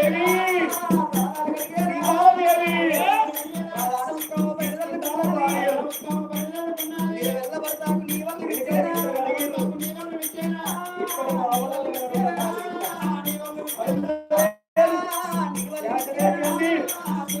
ఏమి కావాలము నీకు ఏమి కావాలి బాబా సీతాదేవి ఆగో ఇల్లును చూడు ఇల్లాలను చూడు అంటారు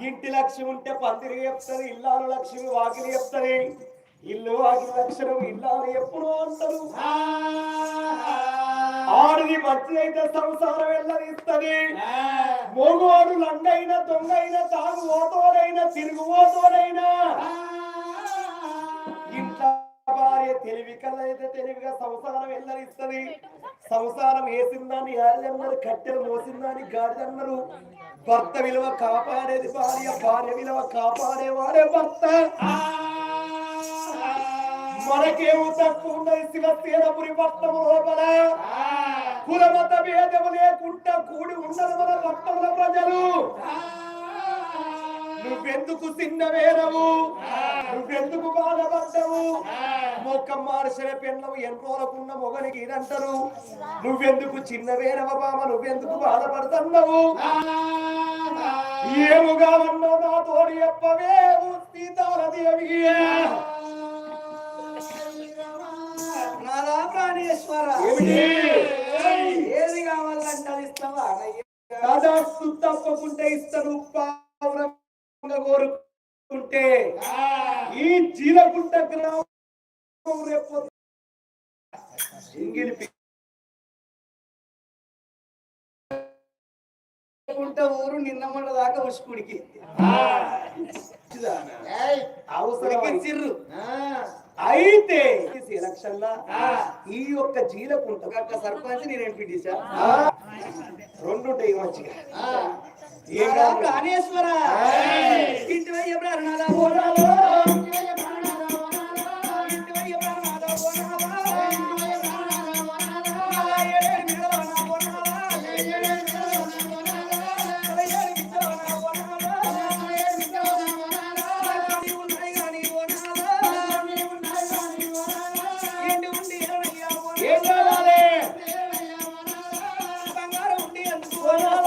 ఇంటి లక్ష్మి ఉంటే పందిరి చెప్తారు ఇల్లాలు లక్ష్మి వాకిలి చెప్తారు. ఇల్లు వాకిలి లక్షణం ఇల్లాలు ఎప్పుడు అంటారు. ఆడిది మంచిదైతే సంసారం వెళ్ళనిస్తుంది మోగోడు లంగైన దొంగైన తాగు ఓతోడైనా తిరుగు ఓతోడైనా ఇంట్లో భార్య తెలివి కల్లైతే తెలివిగా సంసారం వెళ్ళనిస్తుంది సంసారం వేసిందాన్ని యాళ్ళన్నారు కట్టెలు మోసిందాన్ని గాడిదన్నారు భర్త విలువ కాపాడేది భార్య భార్య విలువ కాపాడేవాడే భర్త. మనకేమో తక్కువ ఉన్నది శివసేనపురి పట్టము లోపల. కులమత భేదము లేకుండా కూడి ఉన్నది మన పట్టముల ప్రజలు. నువ్వెందుకు చిన్నవేరవు నువ్వెందుకు బాధపడ్డవు మొక్క మార్చిన పెన్నవు ఎన్రోలకున్న మొగనికి ఇదంటారు? నువ్వెందుకు చిన్నవేరవ బామ నువ్వెందుకు బాధపడుతున్నావు? ఏముగా ఉన్నావు నా తోడి చెప్పవే సీతాలదేవి ప్రాణేశ్వర ఏమిటి? ఏది కావాలంటే అది ఇస్తావా? తప్పకుంటే ఇస్తారు పావురంగా కోరుకుంటే ఈ జీలకుంట గ్రామం రేపు ఉంటే ఊరు నిన్న మొన్న దాకా చిర్రు. అయితే ఈ సెలక్షన్ లా ఈ యొక్క జీలకుంట సర్పంచ్ నేను ఆ, రెండు ఉంటాయి మంచిగా ప్రాణేశ్వర. ఇంటి వయ్య ప్రాణాల పోరాలో Bueno,